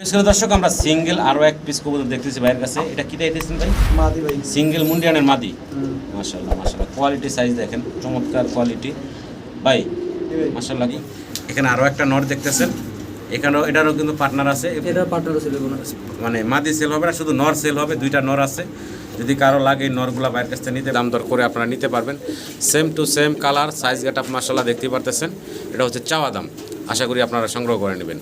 দর্শক আমরা সিঙ্গেল আরও এক পিস কবুতর দেখতেছি ভাইয়ের কাছে। এটা কি দিতেছেন ভাই? মাদি ভাই। সিঙ্গেল মুন্ডিয়ানের মাদি। মাশাল্লাহ মাশাল্লাহ কোয়ালিটি সাইজ দেখেন চমৎকার কোয়ালিটি ভাই মাশাল্লাহ এখানে আরও একটা নর দেখতেছেন। এখানেও এটারও কিন্তু পার্টনার আছে। এটা পার্টনার কোনো মানে মাদি সেল হবে না শুধু নর সেল হবে দুইটা নর আছে। যদি কারও লাগে নরগুলা বাইরের কাছ থেকে নিতে দাম দর করে আপনারা নিতে পারবেন। Same to same colour size get up মাসাল্লাহ দেখতে পারতেছেন। এটা হচ্ছে চাওয়া দাম। আশা করি আপনারা সংগ্রহ করে নেবেন।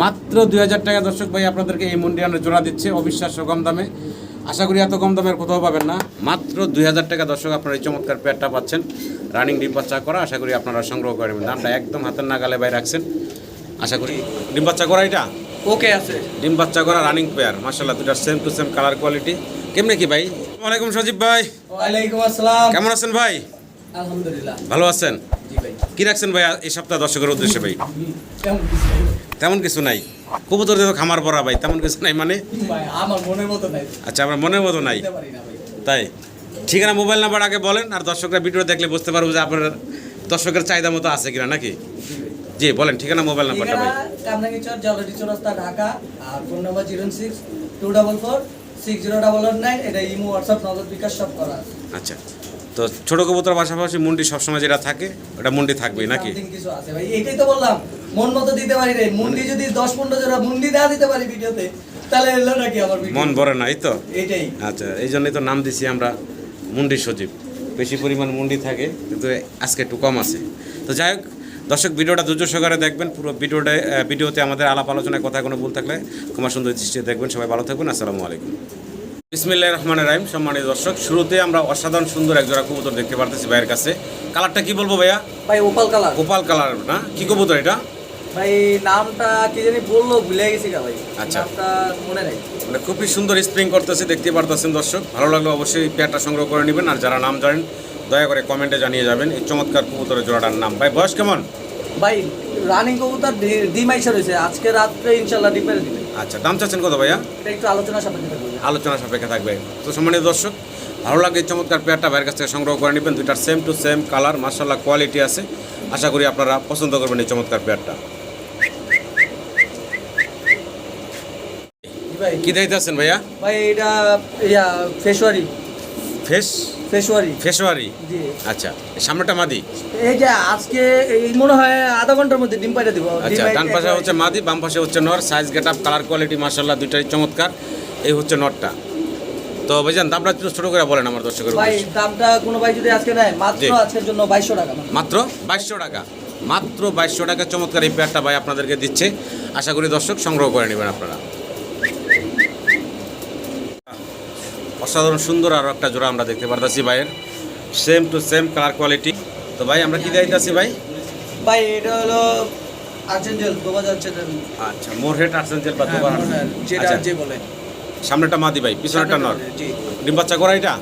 মাত্র দুই হাজার টাকা দর্শক ভাই আপনাদেরকে এই মুন্ডিয়ানের জোড়া দিচ্ছে অবিশ্বাস্য কম দামে। আশা করি এত কম দামের কোথাও পাবেন না। মাত্র দুই হাজার টাকা দর্শক আপনারা এই চমৎকার পেয়ারটা পাচ্ছেন। রানিং ডিম বাচ্চা করা আশা করি আপনারা সংগ্রহ করে নেবেন। দামটা একদম হাতের নাগালে বাইরে রাখছেন। আশা করি ডিম বাচ্চা করা এটা? ওকে আছে। ডিম বাচ্চা করা রানিং পেয়ার মাসাল্লাহ দুটা same to same colour quality কেমনে কি ভাই? ওয়ালাইকুম সজীব ভাই। ওয়ালাইকুম আসসালাম। কেমন আছেন ভাই? আলহামদুলিল্লাহ। ভালো আছেন? জি ভাই। কি রাখছেন ভাই এই সপ্তাহ দর্শকের উদ্দেশ্যে ভাই? তেমন কিছু নাই। কবুতর দিয়ে তো খামার পড়া ভাই তেমন কিছু নাই মানে? আমার মনের মতো নাই। আচ্ছা আমার মনের মতো নাই। পারি তাই ঠিকানা মোবাইল নাম্বার আগে বলেন আর দর্শকরা ভিডিও দেখলে বুঝতে পারব যে আপনার দর্শকের চাহিদা মতো আছে কিনা নাকি? জি বলেন ঠিকানা মোবাইল নাম্বারটা ভাই। জলডি চৌরাস্তা ঢাকা আর phone number zero six two double four six zero double nine এটা ইমো হোয়াটসঅ্যাপ নগদ বিকাশ সব করা আচ্ছা তো ছোট কবুতর পাশাপাশি মুন্ডি সবসময় যেটা থাকে ওটা মুন্ডি থাকবেই নাকি? কিছু আছে ভাই এটাই তো বললাম মন মতো দিতে পারি রে মুন্ডি যদি দশ পনেরো জোড়া মুন্ডি না দিতে পারি ভিডিওতে তাহলে এলো নাকি আমার ভিডিও মন ভরে না এই তো? এটাই আচ্ছা এই জন্যই তো নাম দিছি আমরা মুন্ডি সজীব। বেশি পরিমাণ মুন্ডি থাকে কিন্তু আজকে একটু কম আছে। তো যাই হোক দর্শক ভিডিওটা ধৈর্য সহকারে দেখবেন পুরো ভিডিওটা ভিডিওতে আমাদের আলাপ আলোচনায় কথা কোনো ভুল থাকলে কুমার সুন্দর দৃষ্টিতে দেখবেন। সবাই ভালো থাকবেন আসসালামু আলাইকুম। বিসমিল্লাহ রহমান রাহিম। সম্মানিত দর্শক শুরুতে আমরা অসাধারণ সুন্দর এক জোড়া কবুতর দেখতে পারতেছি ভাইয়ের কাছে। কালারটা কি বলব ভাইয়া? ভাই ওপাল কালার গোপাল কালার না? কি কবুতর এটা? ভাই নামটা কি জানি বলল ভুলে গেছি গা ভাই। আচ্ছা। নামটা মনে নেই। মানে খুবই সুন্দর স্প্রিং করতেছে দেখতে পারতেছেন দর্শক। ভালো লাগলে অবশ্যই পেয়ারটা সংগ্রহ করে নেবেন আর যারা নাম জানেন দয়া করে কমেন্টে জানিয়ে যাবেন এই চমৎকার কবুতরের জোড়াটার নাম। ভাই বয়স কেমন? ভাই রানিং কবুতর ডি- রয়েছে। আজকে রাত্রে ইনশাল্লাহ ডিপের দিবে। আচ্ছা দাম চাচ্ছেন কত ভাইয়া? এটা একটু আলোচনা সাপেক্ষে থাকবে। আলোচনা সাপেক্ষে থাকবে। তো সম্মানিত দর্শক ভালো লাগে এই চমৎকার পেয়ারটা ভাইয়ের কাছ থেকে সংগ্রহ করে নেবেন। দুইটার সেম টু সেম কালার মার্শাল্লাহ কোয়ালিটি আছে। আশা করি আপনারা পছন্দ করবেন এই চমৎকার পেয়ারটা। ভাই। কি দিতে আছেন ভাইয়া? ভাই এটা ইয়া ফেসওয়ারি। ফেস? ফেসওয়ারি। ফেসওয়ারি? জি। আচ্ছা সামনেটা মাদি? এই যে আজকে এই মনে হয় আধা ঘণ্টার মধ্যে ডিম পাইটা দিব। আচ্ছা ডান পাশে হচ্ছে মাদি বাম পাশে হচ্ছে নর size get up colour quality মার্শাল্লাহ দুইটাই চমৎকার। এই হচ্ছে নরটা। তো ভাইজান দামটা একটু ছোটো করে বলেন আমার দর্শকের ভাই। দামটা কোনো ভাই যদি আজকে নেয় মাত্র আজকের জন্য বাইশশো টাকা। মাত্র বাইশশো টাকা। মাত্র বাইশশো টাকা চমৎকার এই পেয়ারটা ভাই আপনাদেরকে দিচ্ছে। আশা করি দর্শক সংগ্রহ করে নেবেন আপনারা। অসাধারণ সুন্দর আরও একটা জোড়া আমরা দেখতে পারতেছি ভাইয়ের। Same to same colour quality তো ভাই আমরা কি দিতেছি ভাই? ভাই এটা হলো আর্জেন্টেল দোবাজ আর্জেন্টেল আচ্ছা মোর হেড আর্সেঞ্জেল বা দুবার যেটা আচ্ছা, যে বলে। সামনেটা মাদি ভাই পিছনেরটা নর। ডিম বাচ্চা করা এটা?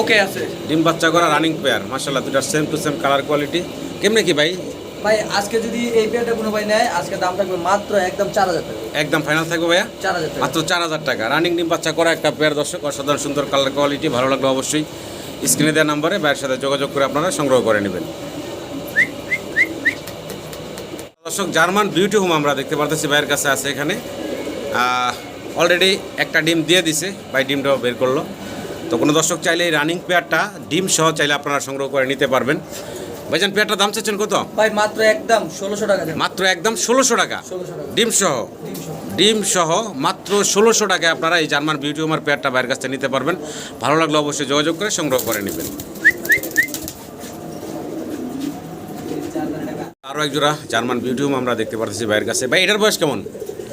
ওকে আছে। ডিম বাচ্চা করা রানিং পেয়ার মার্শাল্লাহ দুটা same to same colour quality কেমনে কি ভাই? ভাই আজকে যদি এই পেয়ারটা কোনো ভাই নেয় আজকে দাম থাকবে মাত্র একদম চার হাজার টাকা। একদম ফাইনাল থাকবে ভাইয়া? চার হাজার মাত্র চার হাজার টাকা। রানিং ডিম বাচ্চা করা একটা পেয়ার দর্শক অসাধারণ সুন্দর কালার কোয়ালিটি ভালো লাগলে অবশ্যই স্ক্রিনে দেওয়া নাম্বারে ভাইয়ের সাথে যোগাযোগ করে আপনারা সংগ্রহ করে নেবেন। দর্শক জার্মান বিউটি হোম আমরা দেখতে পারতেছি ভাইয়ের কাছে আছে এখানে। অলরেডি একটা ডিম দিয়ে দিছে ভাই ডিমটাও বের করল। তো কোনো দর্শক চাইলে এই রানিং পেয়ারটা ডিম সহ চাইলে আপনারা সংগ্রহ করে নিতে পারবেন। ভাইজান পেয়ারটার দাম চাচ্ছেন কত? ভাই মাত্র একদম ষোলোশো টাকা মাত্র একদম ষোলোশো টাকা। ডিম সহ? ডিম সহ। মাত্র ষোলোশো টাকায় আপনারা এই জার্মান বিউটি হোমার পেয়ারটা বাইরের কাছ থেকে নিতে পারবেন। ভালো লাগলে অবশ্যই যোগাযোগ করে সংগ্রহ করে নেবেন। আরও এক জোড়া জার্মান বিউটি হোম আমরা দেখতে পারতেছি বাইরের কাছে। ভাই এটার বয়স কেমন?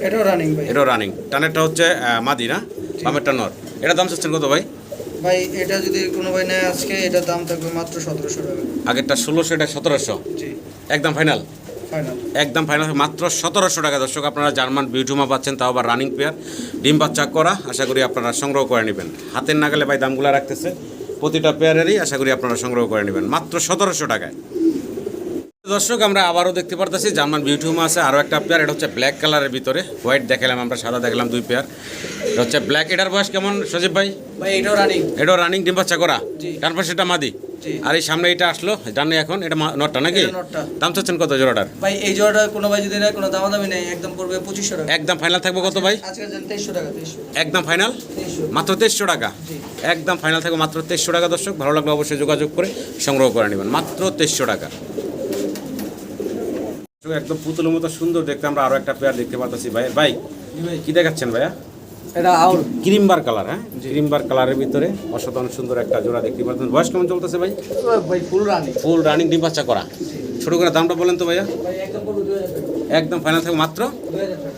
এটাও রানিং এটাও রানিং টানেরটা হচ্ছে মাদি না? বামেরটা নর। এটা দাম চাচ্ছেন কত ভাই? ভাই এটা যদি কোনো ভাই নেয় আজকে এটার দাম থাকবে মাত্র সতেরোশো টাকা। আগেরটা ষোলোশো এটা সতেরোশো? জি। একদম ফাইনাল? ফাইনাল। একদম ফাইনাল মাত্র সতেরোশো টাকা। দর্শক আপনারা জার্মান বিউটুমা পাচ্ছেন তাও আবার রানিং পেয়ার। ডিম বাচ্চা করা আশা করি আপনারা সংগ্রহ করে নেবেন। হাতের নাগালে ভাই দামগুলো রাখতেছে। প্রতিটা পেয়ারেরই আশা করি আপনারা সংগ্রহ করে নেবেন। মাত্র সতেরোশো টাকায়। দর্শক আমরা আবারও দেখতে পারতেছি জার্মান বিউটিউমা আছে আরও একটা পেয়ার এটা হচ্ছে ব্ল্যাক কালারের ভিতরে। হোয়াইট দেখালাম আমরা সাদা দেখলাম দুই পেয়ার। হচ্ছে ব্ল্যাক এটার বয়স কেমন সজীব ভাই? ভাই এটাও রানিং এটাও রানিং ডিম বাচ্চা করা জি। তারপর সেটা মাদি। আর এই সামনে এটা আসলো ডানে এখন এটা মা- নটটা নাকি? দাম চাচ্ছেন কত জোড়াটার? ভাই এই জোড়াটা কোনো ভাই যদি নেয় কোনো দামাদামি নেই একদম পড়বে পঁচিশশো টাকা। একদম ফাইনাল থাকবে কত ভাই? আজকে তেইশশো টাকা একদম ফাইনাল মাত্র তেইশশো টাকা? একদম ফাইনাল থাকবে মাত্র তেইশশো টাকা দর্শক। ভালো লাগলে অবশ্যই যোগাযোগ করে সংগ্রহ করে নেবেন। মাত্র তেইশশো টাকা। একদম পুতুলের মতো সুন্দর দেখতে আমরা আরও একটা পেয়ার দেখতে পাচ্ছি ভাই। ভাই। কি দেখাচ্ছেন ভাইয়া? এটা আউল ক্রিমবার কালার হ্যাঁ? ক্রিমবার কালারের ভিতরে অসাধারণ সুন্দর একটা জোড়া দেখতে পাচ্ছেন। বয়স কেমন চলতেছে ভাই? ভাই ফুল রানি ফুল রানিং ডিম বাচ্চা করা। ছোট করে দামটা বলেন তো ভাইয়া। একদম ফাইনাল থাকবে। মাত্র?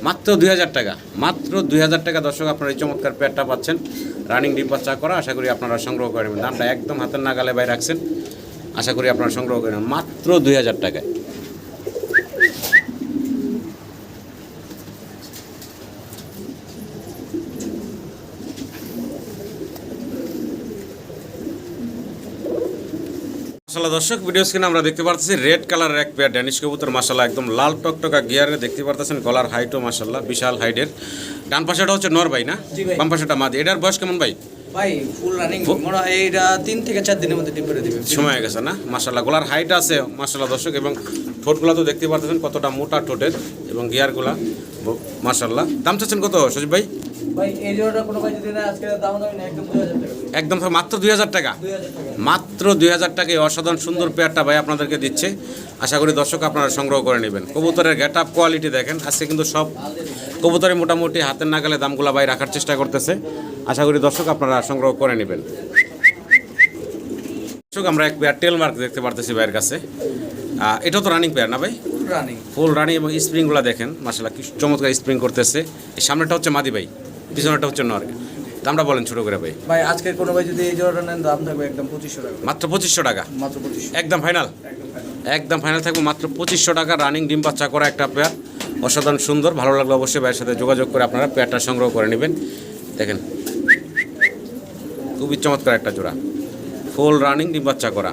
মাত্র দুই হাজার টাকা। মাত্র দুই হাজার টাকা। দর্শক আপনারা এই চমৎকার পেয়ারটা পাচ্ছেন। রানিং ডিম বাচ্চা করা আশা করি আপনারা সংগ্রহ করে নেবেন। দামটা একদম হাতের নাগালে বাইরে রাখছেন। আশা করি আপনারা সংগ্রহ করে নেবেন। মাত্র দুই হাজার টাকায়। মাসাল্লাহ দর্শক ভিডিও স্ক্রিনে আমরা দেখতে পাচ্ছি রেড কালারের এক পেয়ার ড্যানিশ কবুতর মাসাল্লাহ একদম লাল টকটকা গিয়ারে দেখতে পারতেছেন গলার হাইটও মাসাল্লাহ বিশাল হাইটের ডান পাশেটা হচ্ছে নর ভাই না। বাম পাশেটা মাদি। এটার বয়স কেমন ভাই? ভাই ফুল রানিং মনে হয় এইটা তিন থেকে চার দিনের মধ্যে ডিম করে দিবে। সময় গেছে না? মাসাল্লাহ গলার হাইট আছে মাসাল্লাহ দর্শক এবং ঠোঁটগুলো তো দেখতে পারতেছেন কতটা মোটা ঠোঁটের এবং গিয়ারগুলা মাসাল্লাহ দাম চাচ্ছেন কত সজীব ভাই? একদম দুই হাজার টাকা। মাত্র দুই হাজার টাকা। মাত্র দুই হাজার টাকায় অসাধারণ সুন্দর পেয়ারটা ভাই আপনাদেরকে দিচ্ছে। আশা করি দর্শক আপনারা সংগ্রহ করে নেবেন। কবুতরের গেট আপ কোয়ালিটি দেখেন আজকে কিন্তু সব কবুতরে মোটামুটি হাতের নাগালে দামগুলো ভাই রাখার চেষ্টা করতেছে। আশা করি দর্শক আপনারা সংগ্রহ করে নেবেন। দর্শক আমরা এক পেয়ার টেল মার্ক দেখতে পারতেছি ভাইয়ের কাছে। এটাও তো রানিং পেয়ার না ভাই? রানিং ফুল রানিং এবং স্প্রিংগুলো দেখেন মাসাল্লাহ কি চমৎকার স্প্রিং করতেছে। এই সামনেটা হচ্ছে মাদি ভাই। পিছনেটা হচ্ছে নর দামটা বলেন ছোটো করে ভাই। ভাই আজকে কোনো ভাই যদি এই জোড়াটা নেন দাম থাকবে একদম পঁচিশশো টাকা। মাত্র পঁচিশশো টাকা? মাত্র পঁচিশশো। একদম ফাইনাল? একদম ফাইনাল থাকবে মাত্র পঁচিশশো টাকা। রানিং ডিম বাচ্চা করা একটা পেয়ার। অসাধারণ সুন্দর। ভালো লাগলে অবশ্যই ভাইয়ের সাথে যোগাযোগ করে আপনারা পেয়ারটা সংগ্রহ করে নেবেন। দেখেন খুবই চমৎকার একটা জোড়া। ফুল রানিং ডিম বাচ্চা করা।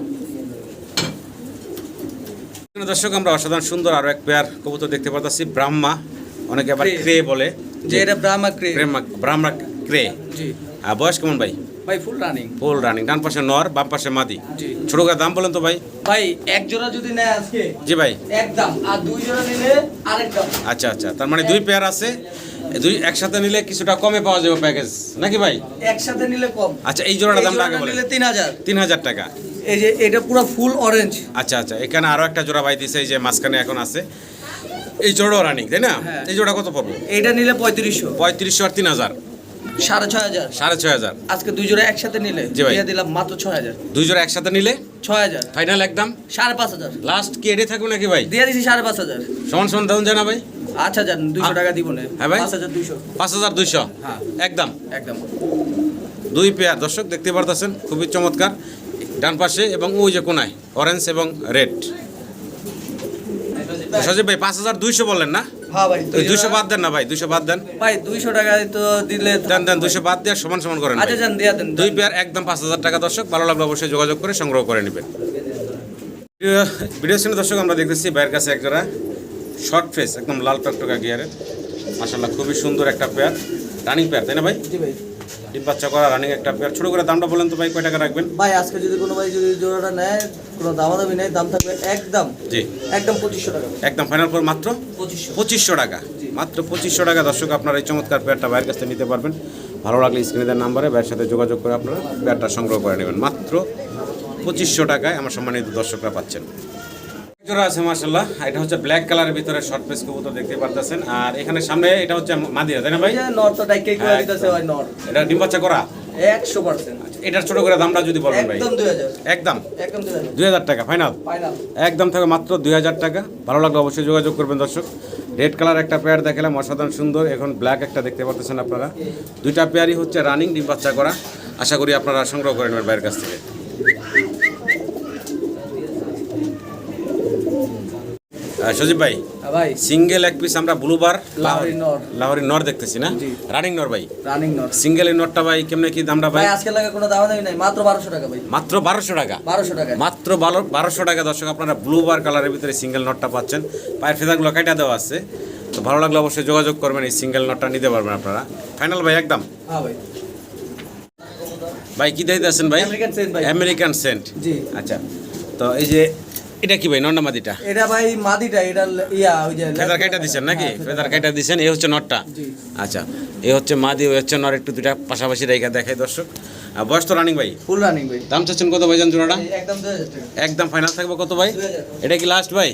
দর্শক আমরা অসাধারণ সুন্দর আরও এক পেয়ার কবুতর দেখতে পাচ্ছি ব্রাহ্মা। অনেকে আবার। ক্রে বলে। যে এটা ব্রাহ্মা ক্রে। ব্রাহ্মা ব্রাহ্মা ক্রে। জি। আর বয়স কেমন ভাই? ভাই ফুল রানিং ফুল রানিং ডান পাশে নর বাম পাশে মাদি। ছোট দাম বলেন তো ভাই। ভাই এক জোড়া যদি নেয় আজকে জি ভাই। এক দাম। আর দুই জোড়া নিলে আরেক দাম। আচ্ছা আচ্ছা। তার মানে দুই পেয়ার আছে। দুই একসাথে নিলে কিছুটা কমে পাওয়া যাবে প্যাকেজ নাকি ভাই? একসাথে নিলে কম। আচ্ছা এই জোড়াটা আগে বলেন। হাজার। টাকা। এই যে এটা পুরো ফুল অরেঞ্জ আচ্ছা আচ্ছা। এখানে আরও একটা জোড়া ভাই দিছে এই যে মাঝখানে এখন আছে। এই জোড়া রানিং তাই না? হ্যাঁ। এই জোড়া কত পড়ব? এইটা নিলে পঁয়ত্রিশশো। পঁয়ত্রিশশো আর তিন হাজার। সাড়ে ছয় হাজার। সাড়ে ছয় হাজার। আজকে দুই জোড়া একসাথে নিলে জি ভাই। দিলাম মাত্র ছয় হাজার। দুই জোড়া একসাথে নিলে? ছয় হাজার। ফাইনাল একদম? সাড়ে পাঁচ হাজার। লাস্ট কি এডে থাকবে নাকি ভাই? দিয়ে দিছি সাড়ে পাঁচ হাজার। সমান সমান দাম জানা ভাই? আচ্ছা যান টাকা দিব না। হ্যাঁ ভাই? পাঁচ হাজার দুইশো। পাঁচ হাজার দুইশো? হ্যাঁ। একদম। একদম। দুই পেয়ার দর্শক দেখতে পারতেছেন খুবই চমৎকার। ডান পাশে এবং ওই যে কোনায় অরেঞ্জ এবং রেড সজীব ভাই পাঁচ হাজার দুইশো বললেন না? হ্যাঁ ভাই দুই দুইশো বাদ দেন না ভাই দুইশো বাদ দেন। ভাই দুইশো টাকা তো দিলে দেন দেন দুইশো বাদ দিয়ে সমান সমান করেন আচ্ছা। যান দিয়ে দেন দুই পেয়ার একদম পাঁচ হাজার টাকা দর্শক ভালো লাগলে অবশ্যই যোগাযোগ করে সংগ্রহ করে নেবেন। ভিডিও সিনে দর্শক আমরা দেখতেছি ভাইয়ের কাছে এক জোড়া শর্ট ফেস একদম লাল টকটকা গিয়ারের মাসাল্লাহ খুবই সুন্দর একটা পেয়ার রানিং পেয়ার তাই না ভাই? জি ভাই। ডিম বাচ্চা করা রানিং একটা পেয়ার ছোট করে দামটা বলেন তো ভাই কয় টাকা রাখবেন? ভাই আজকে যদি কোনো ভাই যদি জোড়াটা নেয় কোনো দামাদামি নেই দাম থাকবে একদম জি। একদম পঁচিশশো টাকা। একদম ফাইনাল করে মাত্র? পঁচিশশো। পঁচিশশো টাকা। মাত্র পঁচিশশো টাকা। দর্শক আপনারা এই চমৎকার পেয়ারটা ভাইয়ের কাছ থেকে নিতে পারবেন। ভালো লাগলে স্ক্রিনের নাম্বারে ভাইয়ের সাথে যোগাযোগ করে আপনারা পেয়ারটা সংগ্রহ করে নেবেন। মাত্র পঁচিশশো টাকায় আমার সম্মানিত দর্শকরা পাচ্ছেন। জোড়া আছে মার্শাল্লাহ এটা হচ্ছে ব্ল্যাক কালারের ভিতরে শর্ট পেস কবুতর দেখতে পারতেছেন। আর এখানে সামনে এটা হচ্ছে মাদিরা তাই না ভাই? নর তো ডাইকে করে দিতেছে ভাই নর। এটা ডিম বাচ্চা করা? একশো পার্সেন্ট। এটার ছোট করে দামটা যদি বলেন ভাই। একদম দুই হাজার। একদম? একদম দুই হাজার। দুই হাজার টাকা ফাইনাল ফাইনাল একদম থাকবে মাত্র দুই হাজার টাকা। ভালো লাগলে অবশ্যই যোগাযোগ করবেন দর্শক। রেড কালার একটা পেয়ার দেখালাম অসাধারণ সুন্দর। এখন ব্ল্যাক একটা দেখতে পাচ্ছেন আপনারা। দুইটা পেয়ারই হচ্ছে রানিং ডিম বাচ্চা করা। আশা করি আপনারা সংগ্রহ করে নেবেন বাইরের কাছ থেকে। সজীব ভাই ভাই। সিঙ্গেল এক পিস আমরা ব্লুবার লাহোরি নর। লাহোরি নর দেখতেছি না? রানিং নর ভাই। রানিং নর। সিঙ্গেল এই নরটা ভাই কেমনে কি দামটা ভাই? আজকে লাগে কোনো দামাদামি নাই মাত্র বারোশো টাকা ভাই। মাত্র বারোশো টাকা? বারোশো টাকা। মাত্র বারো বারোশো টাকা দর্শক আপনারা ব্লু বার কালারের ভিতরে সিঙ্গেল নটটা পাচ্ছেন। পায়ের ফেদাগুলো কাটা দেওয়া আছে। তো ভালো লাগলে অবশ্যই যোগাযোগ করবেন এই সিঙ্গেল নটটা নিতে পারবেন আপনারা। ফাইনাল ভাই একদম? হ্যাঁ ভাই। ভাই কি দিতে আছেন ভাই? Saint ভাই। American saint ji. আচ্ছা। তো এই যে এটা কি ভাই নন্না মাদিটা? এটা ভাই মাদিটা এটা ইয়া ওই যে ফেদার কাইটা দিচ্ছেন নাকি? হ্যাঁ, ফেদার কাইটা। দিচ্ছেন এই হচ্ছে নটটা? আচ্ছা এই হচ্ছে মাদি ওই হচ্ছে নর একটু দুইটা পাশাপাশি রেখা দেখাই দর্শক। আর বয়স তো রানিং ভাই? ফুল রানিং ভাই। দাম চাচ্ছেন কত ভাই জান জোড়াটা? একদম 2000 টাকা। একদম ফাইনাল থাকবে কত ভাই? এটা কি লাস্ট ভাই।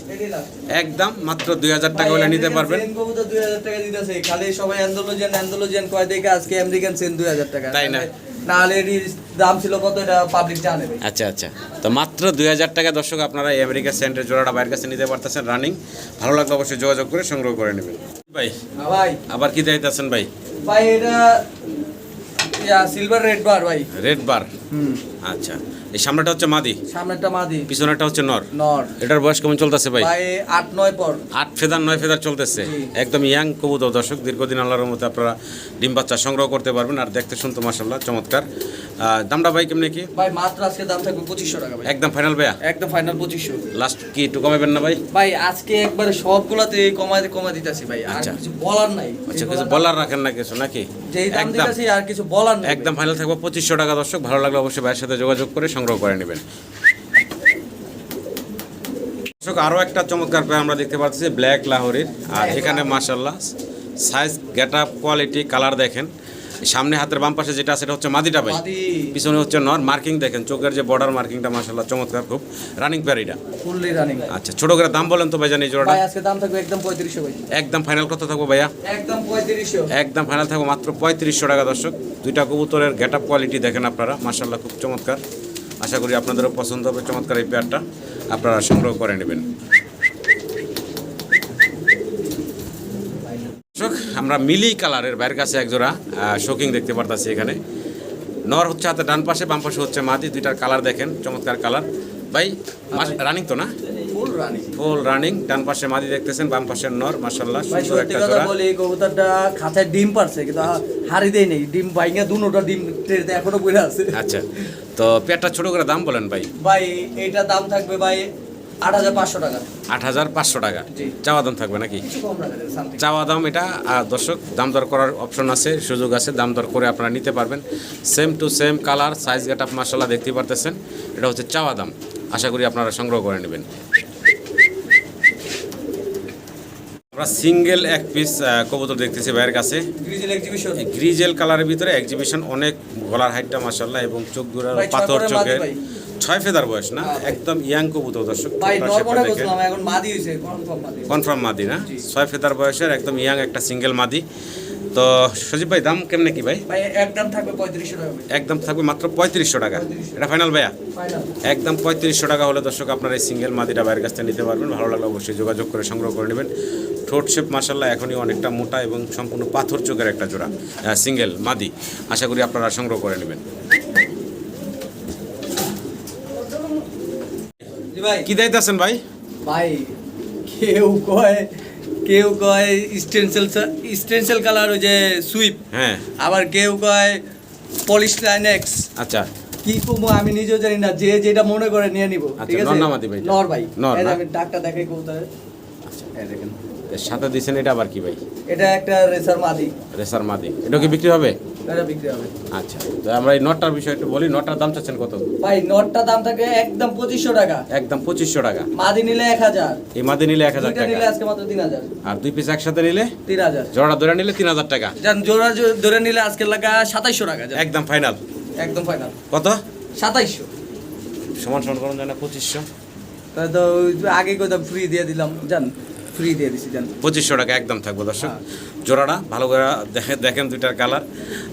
একদম মাত্র দুই হাজার টাকা হলে নিতে পারবেন। কবুতর 2000 টাকা দিতেছে। খালি সবাই অ্যান্ডোলোজেন অ্যান্ডোলোজেন কয় দেখে আজকে আমেরিকান সেন 2000 টাকা। তাই না? নাহলে এটির দাম ছিল কত এটা পাবলিক জানে আচ্ছা আচ্ছা। তো মাত্র দুই হাজার টাকা দর্শক আপনারা এই আমেরিকা সেন্টের জোড়াটা বাইরের কাছে নিতে পারতেছেন রানিং। ভালো লাগলে অবশ্যই যোগাযোগ করে সংগ্রহ করে নেবেন। ভাই হ্যাঁ ভাই। আবার কি চাইতেছেন ভাই? ভাই এটা ইয়া সিলভার রেড বার ভাই। রেড বার হুম। আচ্ছা। এই সামনেটা হচ্ছে মাদি। সামনেটা মাদি। পিছনেরটা হচ্ছে নর। নর। এটার বয়স কেমন চলতেছে ভাই? ভাই আট নয় পর। 8 ফেদার নয় ফেদার চলতেছে। একদম ইয়াং কবুতর। দর্শক দীর্ঘদিন আল্লাহর রহমতে আপনারা ডিম বাচ্চা সংগ্রহ করতে পারবেন। আর দেখতে শুনতে মাসাল্লাহ চমৎকার। দামটা ভাই কেমনি কি? ভাই মাত্র আজকে দাম থাকবে পঁচিশশো টাকা ভাই। একদম ফাইনাল ভাইয়া? একদম ফাইনাল পঁচিশশো। লাস্ট কি একটু কমাবেন না ভাই? ভাই আজকে একবারে সবগুলাতে কমাই কমা দিতেছি ভাই। আর আচ্ছা। কিছু বলার নাই। আচ্ছা কিছু বলার রাখেন না কিছু নাকি? যেই দাম দিতেছি আর কিছু বলার নাই। একদম ফাইনাল থাকবে পঁচিশশো টাকা দর্শক। ভালো লাগলে অবশ্যই ভাইয়ের সাথে যোগাযোগ করে সংগ্রহ করে নেবেন। দর্শক আরও একটা চমৎকার পেয়ে আমরা দেখতে পাচ্ছি ব্ল্যাক লাহোরির। আর এখানে মাসাল্লাহ size get up quality colour দেখেন। সামনে হাতের বাম পাশে যেটা সেটা হচ্ছে মাদিটা ভাই। পিছনে হচ্ছে নর মার্কিং দেখেন চোখের যে বর্ডার মার্কিংটা মাসাল্লাহ চমৎকার খুব রানিং প্যারিটা ফুললি রানিং আচ্ছা ছোট করে দাম বলেন তো ভাই জানি জোড়াটা। ভাই আজকে দাম থাকবে একদম পঁয়ত্রিশশো ভাই। একদম ফাইনাল কত থাকব ভাইয়া? একদম পঁয়ত্রিশশো। একদম ফাইনাল থাকবে মাত্র পঁয়ত্রিশশো টাকা দর্শক। দুইটা কবুতরের গেট আপ কোয়ালিটি দেখেন আপনারা মার্শাল্লাহ খুব চমৎকার। আশা করি আপনাদেরও পছন্দ হবে চমৎকার এই পেয়ারটা আপনারা সংগ্রহ করে নেবেন দর্শক আমরা মিলি কালারের বাইরের কাছে একজোড়া শোকিং দেখতে পারতাছি এখানে। নর হচ্ছে হাতে ডান পাশে বাম পাশে হচ্ছে মাদি দুইটার কালার দেখেন চমৎকার কালার। ভাই রানিং তো না? ফুল রানিং ফুল রানিং ডান পাশে মাদি দেখতেছেন বাম পাশের নর মার্শাল্লাহ ভাই সুন্দর একটা জোড়া। বলি কবুতরটা খাঁচায় ডিম পারছে কিন্তু হারি দেয় নেই ডিম ভাইঙ্গা দুটোটা ডিম ট্রেতে এখনও বইরা আছে। আচ্ছা তো পেয়ারটা ছোট করে দাম বলেন ভাই। ভাই এইটা দাম থাকবে ভাই আট হাজার পাঁচশো টাকা। চাওয়া দাম থাকবে নাকি। চাওয়া দাম এটা আর দর্শক দাম দর করার অপশন আছে সুযোগ আছে দাম দর করে আপনারা নিতে পারবেন। Same to same colour size get up মাসাল্লাহ দেখতে পারতেছেন। এটা হচ্ছে চাওয়া দাম। আশা করি আপনারা সংগ্রহ করে নেবেন। আমরা সিঙ্গেল এক পিস কবুতর দেখতেছি ভাইয়ের কাছে। গ্রিজেল কালারের ভিতরে এক্সিবিশন অনেক গলার হাইটটা মাসাল্লাহ এবং চোখ দুরার পাথর চোখের। ছয় ফেদার বয়স না? হ্যাঁ, একদম ইয়াং কবুতর দর্শক। কনফার্ম মাদি না? ছয় ফেদার বয়সের একদম ইয়াং একটা সিঙ্গেল মাদি। তো সজীব ভাই দাম কেমনে কি ভাই? ভাই একদম থাকবে পঁয়ত্রিশশো টাকা একদম থাকবে মাত্র পঁয়ত্রিশশো টাকা। এটা ফাইনাল ভাইয়া? একদম পঁয়ত্রিশশো টাকা হলে দর্শক আপনারা এই সিঙ্গেল মাদিটা বাইরের কাছ থেকে নিতে পারবেন। ভালো লাগলে অবশ্যই যোগাযোগ করে সংগ্রহ করে নেবেন। ঠোঁট শেপ মাসাল্লাহ এখনই অনেকটা মোটা এবং সম্পূর্ণ পাথর চোখের একটা জোড়া সিঙ্গেল মাদি। আশা করি আপনারা সংগ্রহ করে নেবেন। কি দায়িত্ব আছেন ভাই? ভাই কেউ কয় কেউ কয় স্টেনসেল স্টেনসেল কালার ওই যে সুইপ হ্যাঁ। আবার কেউ কয় পলিশ লাইনেক্স আচ্ছা। কি কমো আমি নিজেও জানি না যে যেটা মনে করে নিয়ে নিবো আচ্ছা, ঠিক আছে? নর ভাই। নর ভাই। ডাক্তার দেখাই কবুতরে এই দেখেন। সাথে দিয়েছেন এটা আবার কি ভাই? এটা একটা রেসার মাদি। রেসার মাদি। এটা কি বিক্রি হবে? এটা বিক্রি হবে। আচ্ছা তো আমরা এই নটটার বিষয়ে একটু বলি নটটার দাম চাচ্ছেন কত? ভাই নটটা দাম থাকে একদম পঁচিশশো টাকা। একদম পঁচিশশো টাকা। মাদি নিলে এক হাজার। এই মাদি নিলে এক হাজার টাকা। নিলে আজকে মাত্র তিন হাজার। আর দুই পিস একসাথে নিলে? তিন হাজার। জোড়া ধরে নিলে তিন হাজার টাকা। যান জোড়া ধরে নিলে আজকে লাগা সাতাইশশো টাকা। একদম ফাইনাল একদম ফাইনাল কত? সাতাইশশো। সমান সমান করুন জানা পঁচিশশো। তো আগে কোথাও ফ্রি দিয়ে দিলাম জান। ফ্রি দিয়ে জান পঁচিশশো টাকা একদম থাকব দর্শক। হ্যাঁ। জোড়াটা ভালো করে দেখেন দুইটার কালার।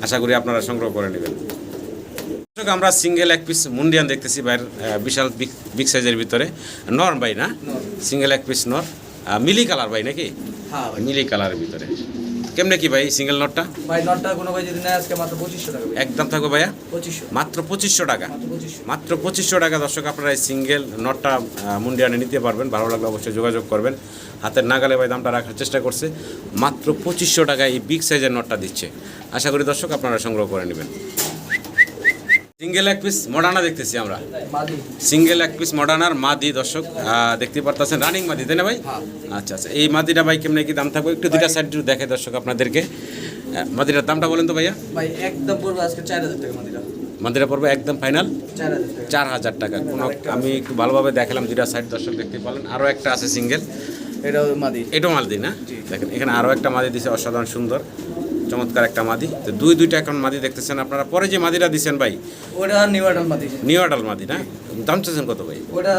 আশা করি আপনারা সংগ্রহ করে নেবেন। দর্শক আমরা সিঙ্গেল এক পিস মুন্ডিয়ান দেখতেছি বাইরের বিশাল বিগ সাইজের ভিতরে। নর ভাই না? সিঙ্গেল এক পিস নর। মিলি কালার ভাই নাকি? হ্যাঁ মিলি কালারের ভিতরে। কেমনে কি ভাই সিঙ্গেল নটটা ভাই নটটা কোনো ভাই যদি নেয় আজকে মাত্র পঁচিশশো টাকা একদম থাকবে ভাইয়া? পঁচিশশো। মাত্র পঁচিশশো টাকা? মাত্র পঁচিশশো। টাকা দর্শক আপনারা এই সিঙ্গেল নটটা মুন্ডিয়ানে নিতে পারবেন। ভালো লাগলে অবশ্যই যোগাযোগ করবেন। হাতের নাগালে ভাই দামটা রাখার চেষ্টা করছে। মাত্র পঁচিশশো টাকা এই বিগ সাইজের নটটা দিচ্ছে। আশা করি দর্শক আপনারা সংগ্রহ করে নেবেন। সিঙ্গেল এক পিস মডার্না দেখতেছি আমরা। সিঙ্গেল এক পিস মডার্নার মাদি দর্শক দেখতে পারতেছেন রানিং মাদি তাই না ভাই? হ্যাঁ। আচ্ছা আচ্ছা এই মাদিটা ভাই কেমনে কি দাম থাকবে? একটু দুটা সাইড দেখে দর্শক আপনাদেরকে। মাদিটার দামটা বলেন তো ভাইয়া। ভাই একদম পড়বে আজকে চার হাজার টাকা মাদিটা। মাদিরা পড়বে একদম ফাইনাল চার হাজার টাকা। চার হাজার টাকা। কোনো আমি একটু ভালোভাবে দেখালাম দুইটা সাইড দর্শক দেখতে পারলেন। আরও একটা আছে সিঙ্গেল এটাও মাদি। এটাও মালদি না? দেখেন এখানে আরও একটা মাদি দিছে অসাধারণ সুন্দর চমৎকার একটা মাদি। তো দুই দুইটা এখন মাদি দেখতেছেন আপনারা। পরে যে মাদিটা দিছেন ভাই? ওটা নিউ আডাল মাদি। নিউ আডাল মাদি না? দাম চাচ্ছেন কত ভাই? ওটা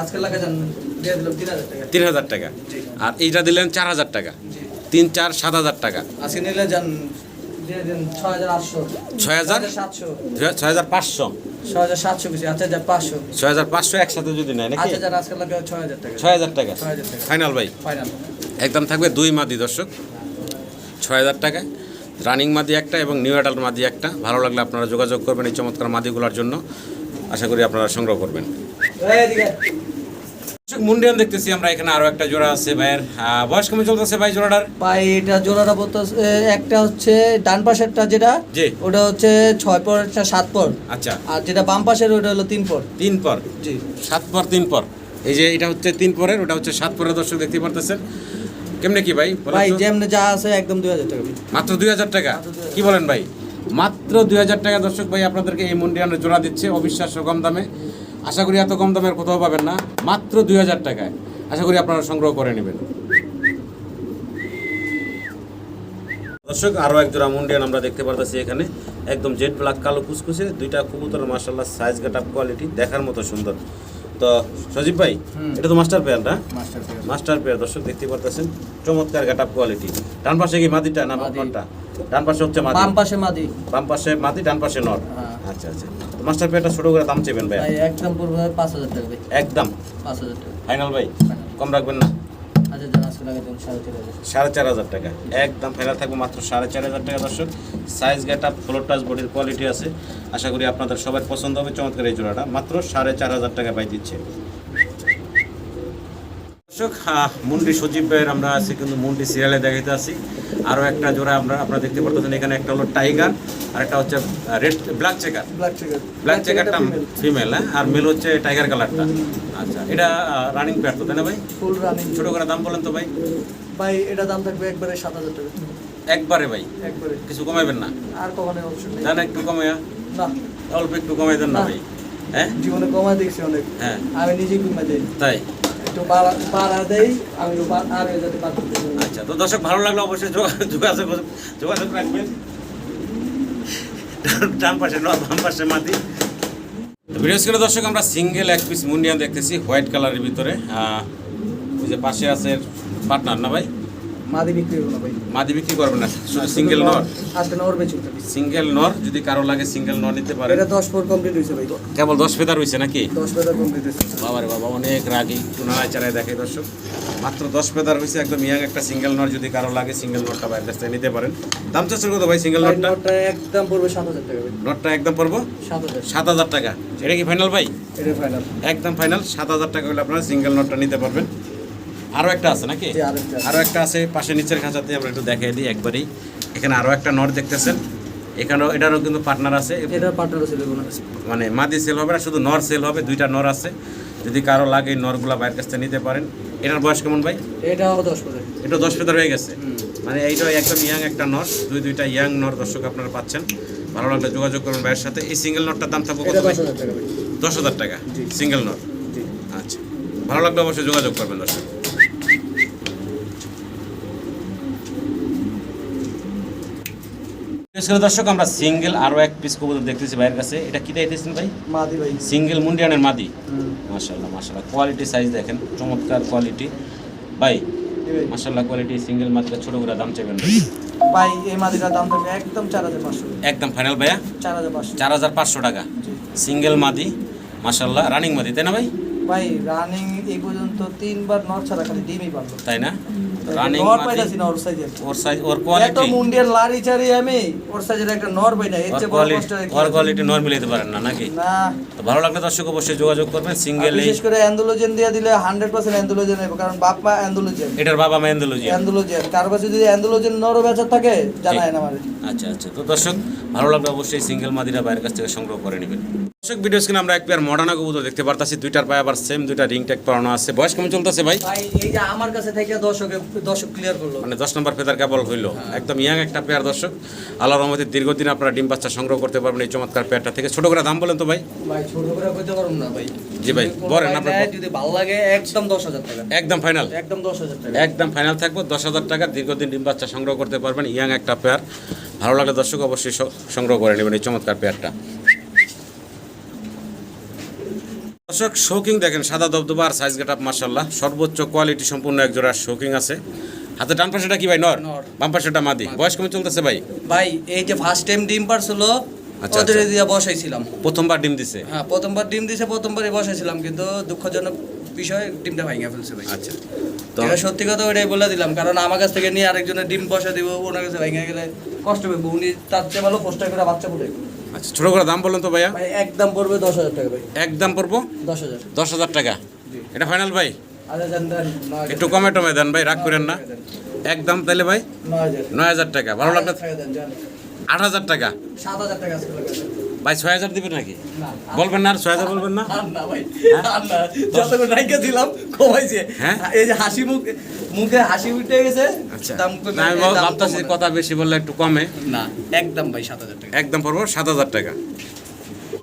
আজকে লাগা যান তিন হাজার টাকা। আর এইটা দিলেন চার হাজার টাকা। তিন চার সাত হাজার টাকা। আজকে নিলে যান ছয় হাজার ছয় পাঁচশো ছয় হাজার সাতশো। কিছু হাজার পাঁচশো। ছয় হাজার পাঁচশো। একসাথে যদি নেয় নাকি? ছয় হাজার টাকা ছয় হাজার টাকা। টাকা। ফাইনাল ভাই। ফাইনাল। একদম থাকবে দুই মাদি দর্শক। ছয় হাজার টাকায় রানিং মাদি একটা এবং নিউ অ্যাডাল্ট মাদি একটা। ভালো লাগলে আপনারা যোগাযোগ করবেন এই চমৎকার মাদিগুলোর জন্য। আশা করি আপনারা সংগ্রহ করবেন। মুন্ডিয়ান দেখতেছি আমরা এখানে আরও একটা জোড়া আছে ভাইয়ের। বয়স কেমন চলতেছে ভাই জোড়াটার? ভাই এটা জোড়াটা বলতে একটা হচ্ছে ডান পাশেরটা যেটা জি। ওটা হচ্ছে ছয় পর সাত পর। আচ্ছা। আর যেটা বাম পাশের ওটা হলো তিন পর। তিন পর? জি। সাত পর তিন পর। এই যে এটা হচ্ছে তিন পরের ওটা হচ্ছে সাত পরের দর্শক দেখতে পারতেছেন। কেমনে কি ভাই ভাই? যেমনি যা আছে একদম দুই হাজার টাকা মাত্র দুই হাজার টাকা? কি বলেন ভাই? মাত্র দুই হাজার টাকা দর্শক ভাই আপনাদেরকে এই মুন্ডিয়ানের জোড়া দিচ্ছে অবিশ্বাস্য কম দামে। আশা করি এত কম দামের কোথাও পাবেন না মাত্র দুই হাজার টাকায়। আশা করি আপনারা সংগ্রহ করে নেবেন। দর্শক আরও এক জোড়া মুন্ডিয়ান আমরা দেখতে পারতেছি এখানে। একদম জেড ব্ল্যাক কালো কুচকুচে দুইটা কবুতর মার্শাল্লাহ সাইজ গেট আপ কোয়ালিটি দেখার মতো সুন্দর। তো সজীব ভাই এটা তো মাস্টার পেয়ার না? মাস্টার পেয়ার দর্শক দেখতে পারতেছেন চমৎকার গেট আপ কোয়ালিটি ডান পাশে কি মাদিটা না মাদি। ডান পাশে হচ্ছে মাদি। বাম পাশে মাদি। বাম পাশে মাদি ডান পাশে নর। হ্যাঁ। আচ্ছা আচ্ছা। মাস্টার পেয়ারটা ছোট করে দাম ভাই একদম পাঁচ হাজার টাকা ভাই। একদম? পাঁচ হাজার টাকা। ফাইনাল ভাই? কম রাখবেন না? আচ্ছা সাড়ে চার হাজার। টাকা। একদম থাকবে মাত্র সাড়ে চার হাজার টাকা দর্শক। Size get up floor touch বডির কোয়ালিটি আছে। আশা করি আপনাদের সবার পছন্দ হবে। চমৎকার এই জোড়াটা। মাত্র সাড়ে চার হাজার টাকা পাই দিচ্ছে। দর্শক মুন্ডি সজীব ভাইয়ের আমরা আছি কিন্তু মুন্ডি সিরিয়ালে দেখাইতে আছি আরও একটা জোড়া আমরা আপনারা দেখতে পারতেছেন এখানে একটা হলো টাইগার আর একটা হচ্ছে red black checker black checker black চেকারটা female হ্যাঁ? আর মেল হচ্ছে টাইগার কালারটা আচ্ছা এটা রানিং পেয়ার তো তাই না ভাই? ফুল রানিং ছোটো করে দাম বলেন তো ভাই। ভাই এটা দাম থাকবে একবারে সাত হাজার টাকা। একবারে ভাই? একবারে। কিছু কমাইবেন না? আর কমানোর অপশন নেই। দেন একটু কমাইয়া? না। অল্প একটু কমাই দেন না না। ভাই। হ্যাঁ? জীবনে কমা দেখছি অনেক। হ্যাঁ। আমি নিজেই কমে দেই। তাই? আচ্ছা তো দর্শক, ভালো লাগল অবশ্যই যোগা- যোগাযোগ যোগাযোগ রাখবেন। ডান পাশে মাটি। দর্শক, আমরা সিঙ্গেল এক পিস মুন্ডিয়ান দেখতেছি, হোয়াইট কালারের ভিতরে। ওই যে পাশে আছে পার্টনার না ভাই? মাদি বিক্রি করব না ভাই। মাদি বিক্রি করবেন না শুধু সিঙ্গেল নর? আজকে নর বেচুন সিঙ্গেল নর যদি কারও লাগে সিঙ্গেল নর নিতে পারে এটা দশ ফোর কমপ্লিট হয়েছে ভাই। কেবল দশ ফেদার হয়েছে নাকি? দশ পেদার কমপ্লিট হয়েছে। বাবারে বাবা অনেক রাগি। টুনারায় চারায় দেখে দর্শক। মাত্র দশ পেদার হয়েছে একদম ইয়াং একটা সিঙ্গেল নট যদি কারও লাগে সিঙ্গেল নটটা বাইরের কাছ থেকে নিতে পারেন। দাম চাচ্ছে কত ভাই সিঙ্গেল ভাই, নটটা নটটা একদম পড়বে সাত হাজার টাকা ভাই। নটটা একদম পড়ব? সাত হাজার। সাত হাজার টাকা। এটা কি ফাইনাল ভাই? এটা ফাইনাল একদম ফাইনাল সাত হাজার টাকা হলে আপনারা সিঙ্গেল নটটা নিতে পারবেন। আরও একটা আছে নাকি। আরও একটা আছে। পাশে নিচের খাঁচাতে আমরা একটু দেখাই দিই একবারেই। এখানে আরও একটা নট দেখতেছেন। এখানেও এটারও কিন্তু পার্টনার আছে। এটা পার্টনার মানে মাদি সেল হবে না শুধু নর সেল হবে দুইটা নর আছে। যদি কারও লাগে এই নরগুলা বাইরের কাছ থেকে নিতে পারেন। এটার বয়স কেমন ভাই? এটাও দশ করে এটা দশ ফেদার হয়ে গেছে। মানে এইটা একদম ইয়াং একটা নর দুই দুইটা ইয়াং নর দর্শক আপনারা পাচ্ছেন। ভালো লাগলে যোগাযোগ করবেন ভাইয়ের সাথে। এই সিঙ্গেল নটটার দাম থাকবে কত ভাই? দশ হাজার টাকা। সিঙ্গেল নট আচ্ছা। ভালো লাগলে অবশ্যই যোগাযোগ করবেন দর্শক। দর্শক আমরা সিঙ্গেল আরও এক পিস কবুতর দেখতেছি ভাইয়ের কাছে। এটা কি দিয়েছেন ভাই? মাদি ভাই। সিঙ্গেল মুন্ডিয়ানের মাদি? মাশাল্লাহ মাশাল্লাহ কোয়ালিটি সাইজ দেখেন চমৎকার কোয়ালিটি ভাই মাশাল্লাহ কোয়ালিটি সিঙ্গেল মাত্রা ছোট করে দাম চাইবেন ভাই? ভাই এই মাদিটার দাম থাকবে একদম চার হাজার পাঁচশো। একদম ফাইনাল ভাইয়া? চার হাজার পাঁচশো। চার হাজার পাঁচশো টাকা। সিঙ্গেল মাদি মাশাল্লাহ রানিং মাদি তাই না ভাই? ভাই রানিং এই পর্যন্ত তিনবার নর ছাড়া খালি ডিমই পারল। তাই না? রানিং নর পাইতাছি না ওর সাইজের ওর সাইজ ওর এত মুন্ডিয়ার লারি চারি আমি ওর সাইজের একটা নর পাই না এর চেয়ে বড় কষ্ট ওর কোয়ালিটি নর মিলাইতে পারেন না নাকি? না। তো ভালো লাগলে দর্শক অবশ্যই যোগাযোগ করবেন সিঙ্গেল বিশেষ করে অ্যান্ডোলোজেন দিয়ে দিলে হান্ড্রেড পার্সেন্ট অ্যান্ডোলোজেন হবে কারণ বাপ মা অ্যান্ডোলোজেন এটার বাবা মেহেন্দুলজি অ্যান্ডোলোজেন কারও কাছে যদি অ্যান্ডোলোজেন নরও বেচা থাকে জানায় না আমার। আচ্ছা আচ্ছা। তো দর্শক ভালো লাগলে অবশ্যই সিঙ্গেল মাদিরা বাইরের কাছ থেকে সংগ্রহ করে নেবেন। দর্শক ভিডিও স্ক্রিনে আমরা এক পেয়ার মডার্না কবুতর দেখতে পারতাছি দুইটার পায়ে আবার সেম দুইটা রিং ট্যাগ পরানো আছে। বয়স কেমন চলতেছে ভাই? ভাই এই যে আমার কাছে থেকে দর্শকে দর্শক ক্লিয়ার করল। মানে দশ নম্বর ফেদার কেবল হইল। একদম ইয়াং একটা পেয়ার দর্শক। আল্লাহর রহমতে দীর্ঘদিন আপনারা ডিম বাচ্চা সংগ্রহ করতে পারবেন এই চমৎকার পেয়ারটা থেকে। ছোট করে দাম বলেন তো ভাই? ভাই ছোট করে কইতে পারুম না ভাই। জি ভাই, বলেন আপনার যদি ভালো লাগে একদম দশ হাজার টাকা। একদম ফাইনাল একদম দশ হাজার টাকা। একদম ফাইনাল থাকব। দশ হাজার টাকা দীর্ঘদিন ডিম বাচ্চা সংগ্রহ করতে পারবেন। ইয়াং একটা পেয়ার। ভালো লাগলে দর্শক অবশ্যই সংগ্রহ করে নেবেন এই চমৎকার পেয়ারটা। দর্শক শৌকিং দেখেন সাদা দবদবা আর সাইজ গেট আপ মার্শাল্লাহ সর্বোচ্চ কোয়ালিটি সম্পূর্ণ এক জোড়া শৌকিং আছে। হাতে ডান পাশেটা কি ভাই? নর। বাম পাশেটা মাদি। বয়স কেমন চলতেছে ভাই? ভাই এই যে ফার্স্ট টাইম ডিম পারছিল আচ্ছা, ওদের আচ্ছা। দিয়ে বসাইছিলাম। প্রথমবার ডিম দিছে? হ্যাঁ প্রথমবার ডিম দিছে প্রথমবারই বসাইছিলাম কিন্তু দুঃখজনক বিষয় ডিমটা ভাঙিয়ে ফেলছে ভাই। আচ্ছা। তো এটা সত্যি কথা ওইটাই বলে দিলাম কারণ আমার কাছ থেকে নিয়ে আরেকজনের ডিম বসা দিব ওনার কাছে ভেঙে গেলে কষ্ট পাবো উনি তার চেয়ে ভালো পোস্টার করে বাচ্চা পড়ে আচ্ছা ছোট করে দাম বলেন তো ভাইয়া? ভাই একদম পড়বে দশ হাজার টাকা ভাই। একদম পড়ব? দশ হাজার। দশ হাজার টাকা। এটা ফাইনাল ভাই? আচ্ছা একটু কমে টমে দেন ভাই রাগ করেন না। একদম তাহলে ভাই? নয় হাজার। টাকা। ভালো লাগলে। আট হাজার টাকা সাত হাজার টাকা। ভাই ছয় হাজার দিবেন নাকি? বলবেন না আর ছয় হাজার বলবেন না? না। যতক্ষণ কমাইছে। হ্যাঁ? এই যে হাসি মুখ মুখে হাসি উঠে গেছে আচ্ছা। আমি ভাবতেছি কথা বেশি বললে একটু কমে। না একদম ভাই সাত হাজার টাকা। একদম পড়ব সাত হাজার টাকা।